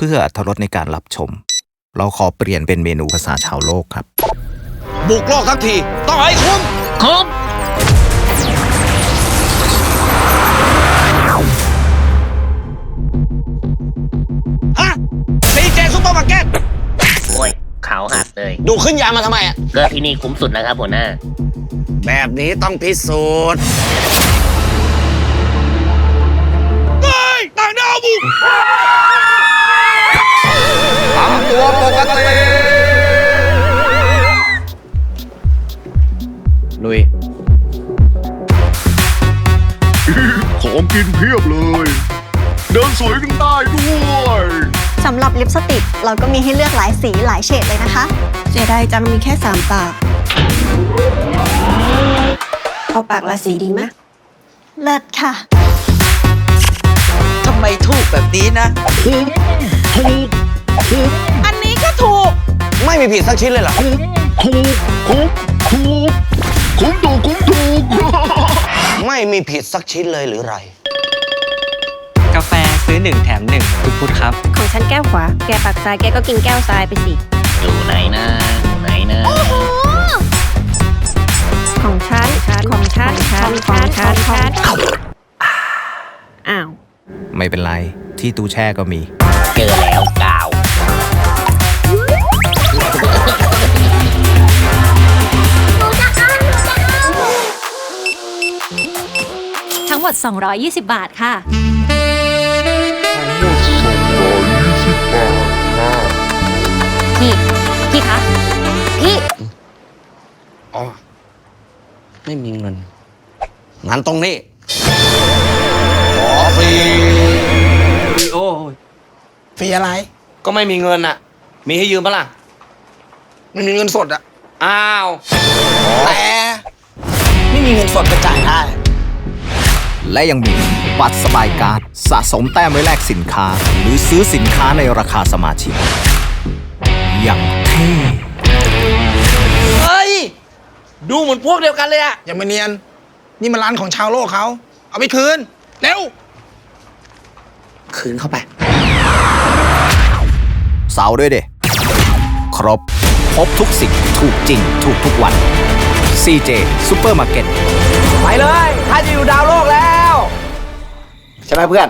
พื่ออรรถรสในการรับชม เราขอเปลี่ยนเป็นเมนูภาษาชาวโลกครับ บุกโลกทั้งที ต้องให้คุ้มครับฮะซีเจซุปเปอร์มาร์เก็ตโอ้ยขาวหักเลย ดูขึ้นยามาทำไมอะ ก็ที่นี่คุ้มสุดแล้วครับหัวหน้า แบบนี้ต้องพิสูจน์ ลุยของกินเพียบเลย เดินสวยกันได้ด้วยสำหรับลิปสติกเราก็มีให้เลือกหลายสีหลายเฉดเลยนะคะเสียดายจังมีแค่สามปาก เอาปากละสีดีไหมเลิศค่ะ ทำไมถูกแบบนี้นะอันนี้ก็ถูก ไม่มีผิดสักชิ้นเลยเหรอถูกคุ้มถูก คุ้มถูกคุ้มถูก ไม่มีผิดสักชิ้นเลยหรือไร กาแฟซื้อหนึ่งแถมหนึ่งทุกพุธครับ ของฉันแก้วขวา แกปากซ้าย แกก็กินแก้วซ้ายไปสิอยู่ไหนนะอยู่ไหนนะของฉันของฉันของฉันของฉันอ้าว ไม่เป็นไร ที่ตู้แช่ก็มี เจอแล้วกา วทั้งหมด220 บาทค่ะพี่พี่คะพี่อ๋อ ไม่มีเงินงั้นตรงนี้ ขอฟรีโอ้ยฟรีอะไร ก็ไม่มีเงินอะ มีให้ยืมปะล่ะ ไม่มีเงินสดอะ อ้าว แต่ ไม่มีเงินสดก็จ่ายได้ และยังมีบัตรสบายการ์ดสะสมแต้มไว้แลกสินค้า หรือซื้อสินค้าในราคาสมาชิก อย่างเท่ เฮ้ย ดูเหมือนพวกเดียวกันเลยอะอย่ามาเนียน นี่มันร้านของชาวโลกเขา เอาไปคืน เร็ว คืนเข้าไป เสาร์ด้วยเด้ครบ พบทุกสิ่งถูกจริง ถูกทุกวัน CJ Supermarket ไปเลย ถ้าจะอยู่ดาวโลกแล้วใช่ไหมเพื่อน